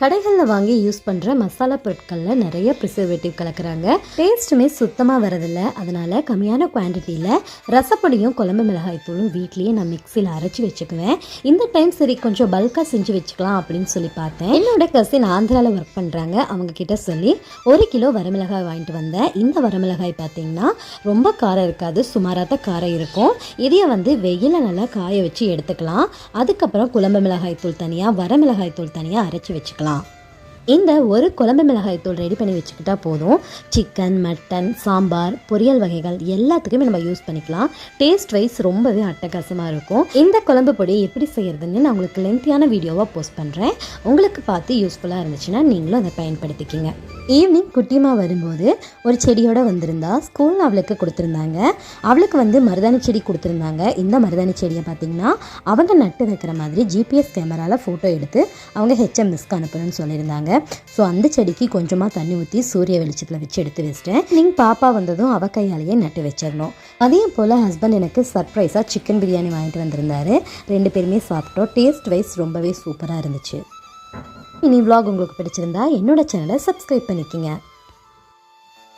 கடைகளில் வாங்கி யூஸ் பண்ணுற மசாலா பொருட்களில் நிறைய ப்ரிசர்வேட்டிவ் கலக்குறாங்க. டேஸ்ட்டுமே சுத்தமாக வரதில்ல அதனால் கம்மியான குவான்டிட்டியில் ரசப்பொடியும் குழம்பு மிளகாய் தூளும் வீட்லேயே நான் மிக்சியில் அரைச்சி வச்சுக்குவேன். இந்த டைம் சரி கொஞ்சம் பல்காக செஞ்சு வச்சுக்கலாம் அப்படின்னு சொல்லி பார்த்தேன். என்னோட கசின் ஆந்திராவில் ஒர்க் பண்ணுறாங்க அவங்க கிட்ட சொல்லி ஒரு கிலோ வரமிளகாய் வாங்கிட்டு வந்தேன். இந்த வரமிளகாய் பார்த்தீங்கன்னா ரொம்ப காரம் இருக்காது. சுமாராக தான் காரம் இருக்கும். இதையை வந்து வெயில நல்லா காய வச்சு எடுத்துக்கலாம். அதுக்கப்புறம் குழம்பு மிளகாய் தூள் தனியாக வரமிளகாய் தூள் தனியாக அரைச்சி வச்சுக்கலாம். あ இந்த ஒரு குழம்பு மிளகாய் தூள் ரெடி பண்ணி வச்சுக்கிட்டா போதும். சிக்கன் மட்டன் சாம்பார் பொரியல் வகைகள் எல்லாத்துக்குமே நம்ம யூஸ் பண்ணிக்கலாம். டேஸ்ட் வைஸ் ரொம்பவே அட்டகாசமாக இருக்கும். இந்த குழம்பு பொடி எப்படி செய்கிறதுன்னு நான் உங்களுக்கு லென்த்தியான வீடியோவாக போஸ்ட் பண்ணுறேன் உங்களுக்கு பார்த்து யூஸ்ஃபுல்லாக இருந்துச்சுன்னா நீங்களும் அதை பயன்படுத்திக்கிங்க. ஈவினிங் குட்டிமா வரும்போது ஒரு செடியோடு வந்திருந்தா ஸ்கூலில் அவளுக்கு கொடுத்துருந்தாங்க. அவளுக்கு வந்து மருதாணி செடி கொடுத்துருந்தாங்க. இந்த மருதாணி செடியை பார்த்திங்கன்னா அவங்க நட்டு வைக்கிற மாதிரி ஜிபிஎஸ் கேமராவில் ஃபோட்டோ எடுத்து அவங்க ஹெச்எம்எஸ்க்கு அனுப்பணும்னு சொல்லியிருந்தாங்க. ஸோ அந்த செடிக்கு கொஞ்சமாக தண்ணி ஊற்றி சூரிய வெளிச்சத்தில் வச்சு எடுத்து வச்சிட்டேன். நீங்கள் பாப்பா வந்ததும் அவ கையாலேயே நட்டு வச்சிடணும். அதே போல் ஹஸ்பண்ட் எனக்கு சர்ப்ரைஸாக சிக்கன் பிரியாணி வாங்கிட்டு வந்திருந்தாரு. ரெண்டு பேருமே சாப்பிட்டோம். டேஸ்ட் வைஸ் ரொம்பவே சூப்பராக இருந்துச்சு. இனி விலாக் உங்களுக்கு பிடிச்சிருந்தா என்னோட சேனலை சப்ஸ்கிரைப் பண்ணிக்கங்க.